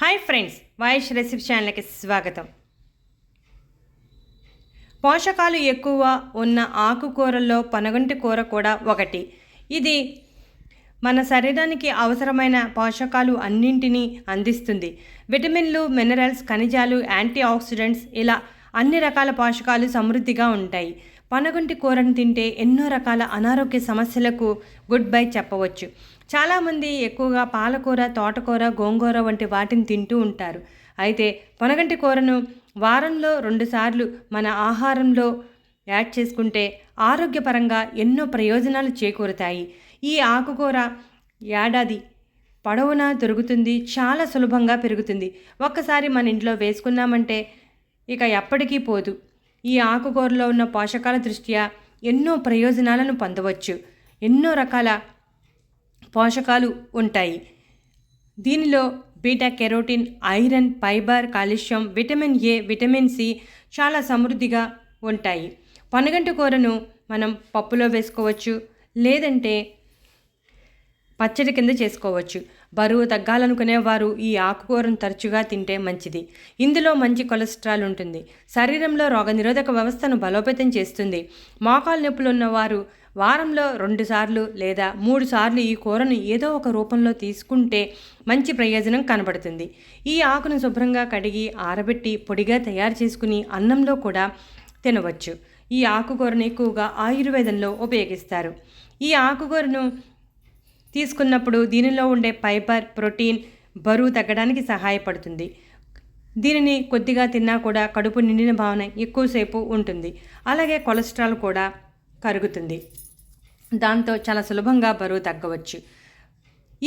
Hi friends voice recipe ఛానల్కి స్వాగతం. పోషకాలు ఎక్కువ ఉన్న ఆకుకూరల్లో పనగంటి కూర కూడా ఒకటి. ఇది మన శరీరానికి అవసరమైన పోషకాలు అన్నింటినీ అందిస్తుంది. విటమిన్లు మినరల్స్ ఖనిజాలు యాంటీ ఆక్సిడెంట్స్ ఇలా అన్ని రకాల పోషకాలు సమృద్ధిగా ఉంటాయి. పనగంటి కూరను తింటే ఎన్నో రకాల అనారోగ్య సమస్యలకు గుడ్ బై చెప్పవచ్చు. చాలామంది ఎక్కువగా పాలకూర తోటకూర గోంగూర వంటి వాటిని తింటూ ఉంటారు. అయితే పొనగంటి కూరను వారంలో రెండుసార్లు మన ఆహారంలో యాడ్ చేసుకుంటే ఆరోగ్యపరంగా ఎన్నో ప్రయోజనాలు చేకూరుతాయి. ఈ ఆకుకూర ఏడాది పొడవునా దొరుకుతుంది చాలా సులభంగా పెరుగుతుంది. ఒక్కసారి మన ఇంట్లో వేసుకున్నామంటే ఇక ఎప్పటికీ పోదు. ఈ ఆకుకూరలో ఉన్న పోషకాల దృష్ట్యా ఎన్నో ప్రయోజనాలను పొందవచ్చు. ఎన్నో రకాల పోషకాలు ఉంటాయి. దీనిలో beta carotene iron fibre calcium vitamin A vitamin C చాలా సమృద్ధిగా ఉంటాయి. పనగంటి కూరను మనం పప్పులో వేసుకోవచ్చు లేదంటే పచ్చడి కింద చేసుకోవచ్చు. బరువు తగ్గాలనుకునేవారు ఈ ఆకుకూరను తరచుగా తింటే మంచిది. ఇందులో మంచి కొలెస్ట్రాల్ ఉంటుంది. శరీరంలో రోగనిరోధక వ్యవస్థను బలోపేతం చేస్తుంది. మోకాలు నొప్పులు ఉన్నవారు వారంలో రెండు సార్లు లేదా మూడు సార్లు ఈ కూరను ఏదో ఒక రూపంలో తీసుకుంటే మంచి ప్రయోజనం కనబడుతుంది. ఈ ఆకును శుభ్రంగా కడిగి ఆరబెట్టి పొడిగా తయారు చేసుకుని అన్నంలో కూడా తినవచ్చు. ఈ ఆకుకూరను ఎక్కువగా ఆయుర్వేదంలో ఉపయోగిస్తారు. ఈ ఆకుకూరను తీసుకున్నప్పుడు దీనిలో ఉండే ఫైబర్ ప్రోటీన్ బరువు తగ్గడానికి సహాయపడుతుంది. దీనిని కొద్దిగా తిన్నా కూడా కడుపు నిండిన భావన ఎక్కువసేపు ఉంటుంది. అలాగే కొలెస్ట్రాల్ కూడా కరుగుతుంది. దాంతో చాలా సులభంగా బరువు తగ్గవచ్చు.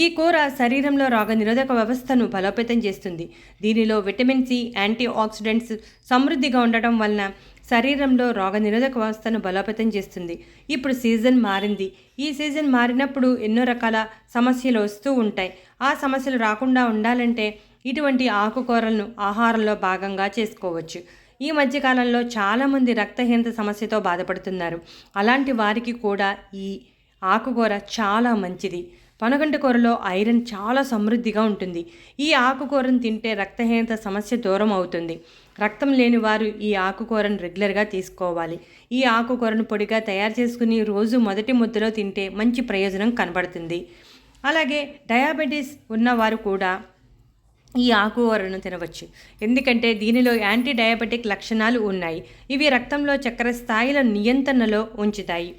ఈ కూర శరీరంలో రోగనిరోధక వ్యవస్థను బలోపేతం చేస్తుంది. దీనిలో విటమిన్ సి యాంటీ ఆక్సిడెంట్స్ సమృద్ధిగా ఉండటం వలన శరీరంలో రోగనిరోధక వ్యవస్థను బలోపేతం చేస్తుంది. ఇప్పుడు సీజన్ మారింది. ఈ సీజన్ మారినప్పుడు ఎన్నో రకాల సమస్యలు వస్తూ ఉంటాయి. ఆ సమస్యలు రాకుండా ఉండాలంటే ఇటువంటి ఆకుకూరలను ఆహారంలో భాగంగా చేసుకోవచ్చు. ఈ మధ్యకాలంలో చాలామంది రక్తహీనత సమస్యతో బాధపడుతున్నారు. అలాంటి వారికి కూడా ఈ ఆకుకూర చాలా మంచిది. పనగంటి కూరలో ఐరన్ చాలా సమృద్ధిగా ఉంటుంది. ఈ ఆకుకూరను తింటే రక్తహీనత సమస్య దూరం అవుతుంది. రక్తం లేని వారు ఈ ఆకుకూరను రెగ్యులర్గా తీసుకోవాలి. ఈ ఆకుకూరను పొడిగా తయారు చేసుకుని రోజు మొదటి ముద్దలో తింటే మంచి ప్రయోజనం కనబడుతుంది. అలాగే డయాబెటీస్ ఉన్నవారు కూడా ఈ ఆకుకూరను తినవచ్చు. ఎందుకంటే దీనిలో యాంటీ డయాబెటిక్ లక్షణాలు ఉన్నాయి. ఇవి రక్తంలో చక్కెర స్థాయిల నియంత్రణలో ఉంచుతాయి.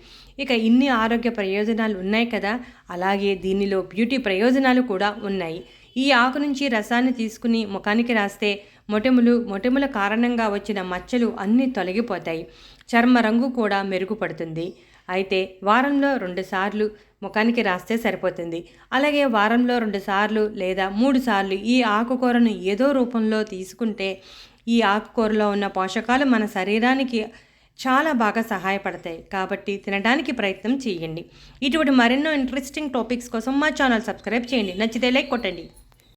ఇక ఇన్ని ఆరోగ్య ప్రయోజనాలు ఉన్నాయి కదా అలాగే దీనిలో బ్యూటీ ప్రయోజనాలు కూడా ఉన్నాయి. ఈ ఆకు నుంచి రసాన్ని తీసుకుని ముఖానికి రాస్తే మొటిములు మొటిముల కారణంగా వచ్చిన మచ్చలు అన్నీ తొలగిపోతాయి. చర్మ రంగు కూడా మెరుగుపడుతుంది. అయితే వారంలో రెండుసార్లు ముఖానికి రాస్తే సరిపోతుంది. అలాగే వారంలో రెండు సార్లు లేదా మూడు సార్లు ఈ ఆకుకూరను ఏదో రూపంలో తీసుకుంటే ఈ ఆకుకూరలో ఉన్న పోషకాలు మన శరీరానికి చాలా బాగా సహాయపడతాయి. కాబట్టి తినడానికి ప్రయత్నం చేయండి. ఇటువంటి మరెన్నో ఇంట్రెస్టింగ్ టాపిక్స్ కోసం మా ఛానల్ సబ్స్క్రైబ్ చేయండి. నచ్చితే లైక్ కొట్టండి.